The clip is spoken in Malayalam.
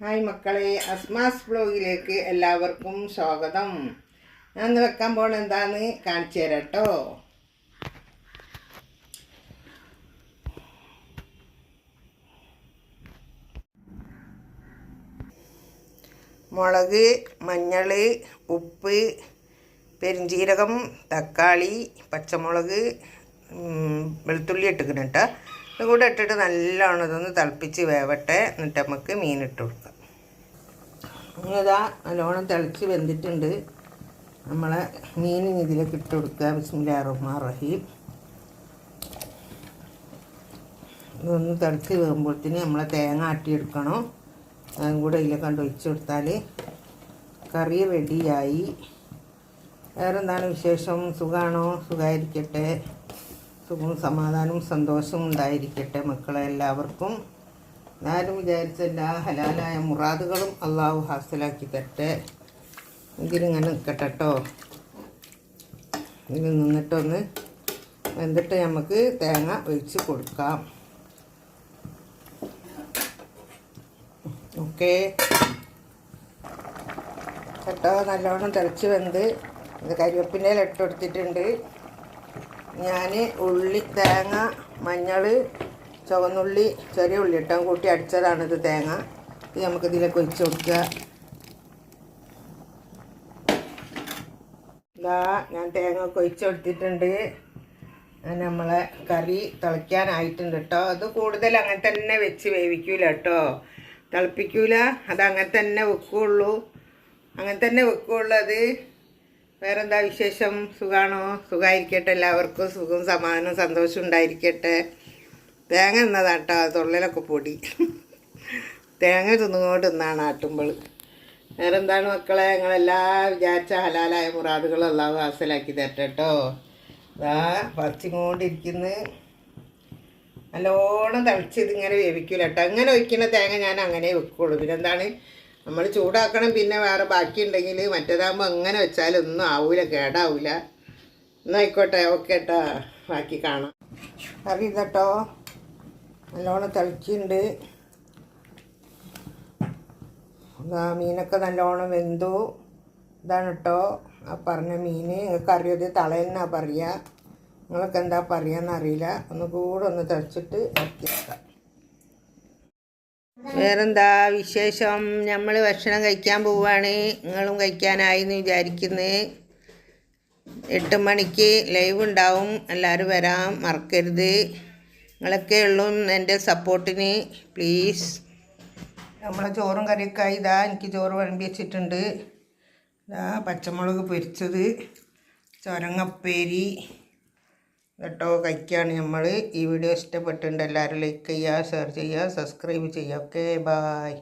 ഹായ് മക്കളെ അസ്മാസ് ബ്ലോഗിലേക്ക് എല്ലാവർക്കും സ്വാഗതം. ഞാൻ വെക്കാൻ പോണ എന്താന്ന് കാണിച്ചു തരാം മുളക് മഞ്ഞൾ ഉപ്പ് പെരിഞ്ജീരകം തക്കാളി പച്ചമുളക് വെളുത്തുള്ളി ഇട്ടിക്കണം കേട്ടോ ഇത് കൂടെ ഇട്ടിട്ട് നല്ലോണം ഇതൊന്ന് തിളപ്പിച്ച് വേവട്ടെ. എന്നിട്ട് നമുക്ക് മീൻ ഇട്ട് കൊടുക്കാം. ഇതാ നല്ലോണം തിളച്ച് വെന്തിട്ടുണ്ട്. നമ്മളെ മീൻ ഇതിലേക്ക് ഇട്ട് കൊടുക്കുക. ബിസ്മില്ലാ റഹ്മാൻ റഹീം ഇതൊന്ന് തിളച്ച് വേകുമ്പോഴത്തേന് നമ്മളെ തേങ്ങ ആട്ടിയെടുക്കണം. അതും കൂടെ ഇതിലേക്ക് കണ്ട് ഒഴിച്ച് കൊടുത്താൽ കറി റെഡിയായി. വേറെന്താണ് വിശേഷം? സുഖമാണോ സുഖമായിരിക്കട്ടെ സുഖവും സമാധാനവും സന്തോഷവും ഉണ്ടായിരിക്കട്ടെ മക്കളെ എല്ലാവർക്കും. ഞാനും വിചാരിച്ച എല്ലാ ഹലാലായ മുറാദുകളും അള്ളാഹു ഹാസിലാക്കി തരട്ടെ. ഇതിലിങ്ങനെ നിൽക്കട്ടെ കേട്ടോ ഇതിൽ നിന്നിട്ടൊന്ന് എന്നിട്ട് നമുക്ക് തേങ്ങ ഒഴിച്ച് കൊടുക്കാം. ഓക്കെ. കേട്ടോ നല്ലോണം തിളച്ച് വെന്ത് ഇത് കരിവേപ്പിന്റെ ഇല ഇട്ട് കൊടുത്തിട്ടുണ്ട്. ഞാൻ ഉള്ളി തേങ്ങ മഞ്ഞൾ ചുവന്നുള്ളി ചെറിയ ഉള്ളി ഇട്ടാൻ കൂട്ടി അടിച്ചതാണ് ഇത് തേങ്ങ. ഇത് നമുക്ക് ഇതിലേക്ക് ഒഴിച്ച് കൊടുക്കുക. ഇതാ ഞാൻ തേങ്ങ ഒക്കെ ഒഴിച്ച് കൊടുത്തിട്ടുണ്ട്. നമ്മളെ കറി തിളയ്ക്കാനായിട്ടുണ്ട് കേട്ടോ. അത് കൂടുതൽ അങ്ങനെ തന്നെ വെച്ച് വേവിക്കൂല കേട്ടോ. തിളപ്പിക്കൂല. അത് അങ്ങനെ തന്നെ വെക്കുകയുള്ളൂ അങ്ങനെ തന്നെ വെക്കുകയുള്ളൂ അത്. വേറെന്താ വിശേഷം? സുഖാണോ? സുഖമായിരിക്കട്ടെ എല്ലാവർക്കും സുഖം സമാധാനം സന്തോഷം ഉണ്ടായിരിക്കട്ടെ. തേങ്ങ എന്നതാട്ടോ തൊള്ളിലൊക്കെ പൊടി. തേങ്ങ തിന്നുകൊണ്ട് തിന്നാണ് ആട്ടുമ്പോൾ. വേറെന്താണ് മക്കളെ? ഞങ്ങളെല്ലാ വിചാരിച്ച ഹലാലായ മുറാദുകൾ എല്ലാം ഹാസലാക്കി തരട്ടെ കേട്ടോ. ഇതാ പറിച്ചുകൊണ്ടിരിക്കുന്നു നല്ലോണം തിളച്ച് ഇങ്ങനെ വേവിക്കൂല കേട്ടോ. അങ്ങനെ ഒഴിക്കുന്ന തേങ്ങ ഞാൻ അങ്ങനെ വെക്കുള്ളൂ. പിന്നെ എന്താണ് നമ്മൾ ചൂടാക്കണം പിന്നെ വേറെ ബാക്കി ഉണ്ടെങ്കിൽ മറ്റേതാകുമ്പോൾ അങ്ങനെ വെച്ചാലൊന്നും ആവൂല കേടാവൂല. എന്നായിക്കോട്ടെ ഓക്കെ കേട്ടോ ബാക്കി കാണാം. കറി ഇതട്ടോ. നല്ലോണം തിളച്ചിട്ടുണ്ട്. മീനൊക്കെ നല്ലോണം വെന്തു. ഇതാണ് കേട്ടോ ആ പറഞ്ഞ മീൻ നിങ്ങൾക്ക് അറിയത് തളയെന്നാ പറയുക നിങ്ങളൊക്കെ എന്താ പറയുക എന്നറിയില്ല ഒന്ന് കൂടെ ഒന്ന് തിളച്ചിട്ട് ഇറക്കി വെക്കാം. വേറെന്താ വിശേഷം? നമ്മൾ ഭക്ഷണം കഴിക്കാൻ പോവാണ്. നിങ്ങളും കഴിക്കാനായി എന്ന് വിചാരിക്കുന്നത് എട്ട് മണിക്ക് ലൈവ് ഉണ്ടാവും. എല്ലാവരും വരാം മറക്കരുത്. നിങ്ങളൊക്കെ ഉള്ളൂ എന്റെ സപ്പോർട്ടിന്. പ്ലീസ് നമ്മളെ ചോറും കറിയൊക്കെ ആയി. ഇതാ എനിക്ക് ചോറ് വിളമ്പി വെച്ചിട്ടുണ്ട്. ഇതാ പച്ചമുളക് പൊരിച്ചത്. ചുരങ്ങപ്പേരി. കേട്ടോ കഴിക്കുകയാണ് നമ്മൾ ഈ വീഡിയോ ഇഷ്ടപ്പെട്ടിട്ടുണ്ട് എല്ലാവരും ലൈക്ക് ചെയ്യുക ഷെയർ ചെയ്യുക സബ്സ്ക്രൈബ് ചെയ്യുക. Okay bye